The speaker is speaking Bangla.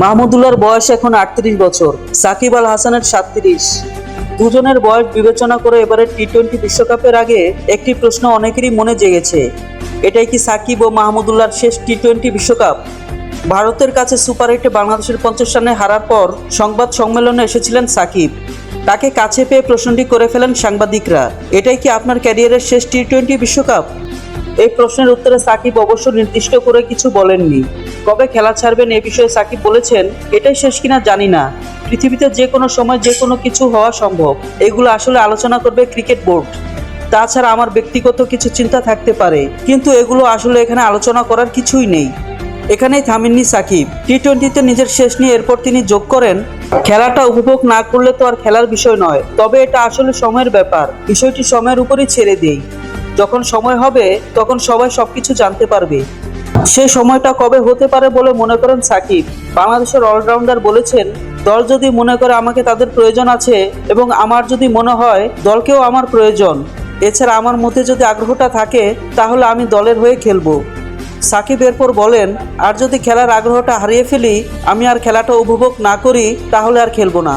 মাহমুদুল্লাহর বয়স এখন আটত্রিশ বছর, সাকিব আল হাসানের সাতত্রিশ। দুজনের বয়স বিবেচনা করে এবারে টি টোয়েন্টি বিশ্বকাপের আগে একটি প্রশ্ন অনেকেরই মনে জেগেছে, এটাই কি সাকিব ও মাহমুদুল্লাহর শেষ টি টোয়েন্টি বিশ্বকাপ? ভারতের কাছে সুপার এইটে বাংলাদেশের পঞ্চাশ রানে হারার পর সংবাদ সম্মেলনে এসেছিলেন সাকিব। তাকে কাছে পেয়ে প্রশ্নটি করে ফেলেন সাংবাদিকরা, এটাই কি আপনার ক্যারিয়ারের শেষ টি টোয়েন্টি বিশ্বকাপ? এই প্রশ্নের উত্তরে সাকিব অবশ্য নির্দিষ্ট করে কিছু বলেননি। কবে খেলা ছাড়বেন এ বিষয়ে সাকিব বলেছেন, এটাই শেষ কিনা জানি না। পৃথিবীতে যে কোনো সময় যে কোনো কিছু হওয়া সম্ভব। এগুলো আসলে আলোচনা করবে ক্রিকেট বোর্ড। তাছাড়া আমার ব্যক্তিগত কিছু চিন্তা থাকতে পারে, কিন্তু এগুলো আসলে এখানে আলোচনা করার কিছুই নেই। এখানেই থামেননি সাকিব। টি টোয়েন্টিতে নিজের শেষ নিয়ে এরপর তিনি যোগ করেন, খেলাটা উপভোগ না করলে তো আর খেলার বিষয় নয়। তবে এটা আসলে সময়ের ব্যাপার। বিষয়টি সময়ের উপরই ছেড়ে দেই। যখন সময় হবে, তখন সবাই সবকিছু জানতে পারবে। সেই সময়টা কবে হতে পারে বলে মনে করেন সাকিব। বাংলাদেশের অলরাউন্ডার বলেছেন, দল যদি মনে করে আমাকে তাদের প্রয়োজন আছে এবং আমার যদি মনে হয়, দলকেও আমার প্রয়োজন। এছাড়া আমার মধ্যে যদি আগ্রহটা থাকে, তাহলে আমি দলের হয়ে খেলব। সাকিব এরপর বলেন, আর যদি খেলার আগ্রহটা হারিয়ে ফেলি, আমি আর খেলাটা উপভোগ না করি, তাহলে আর খেলব না।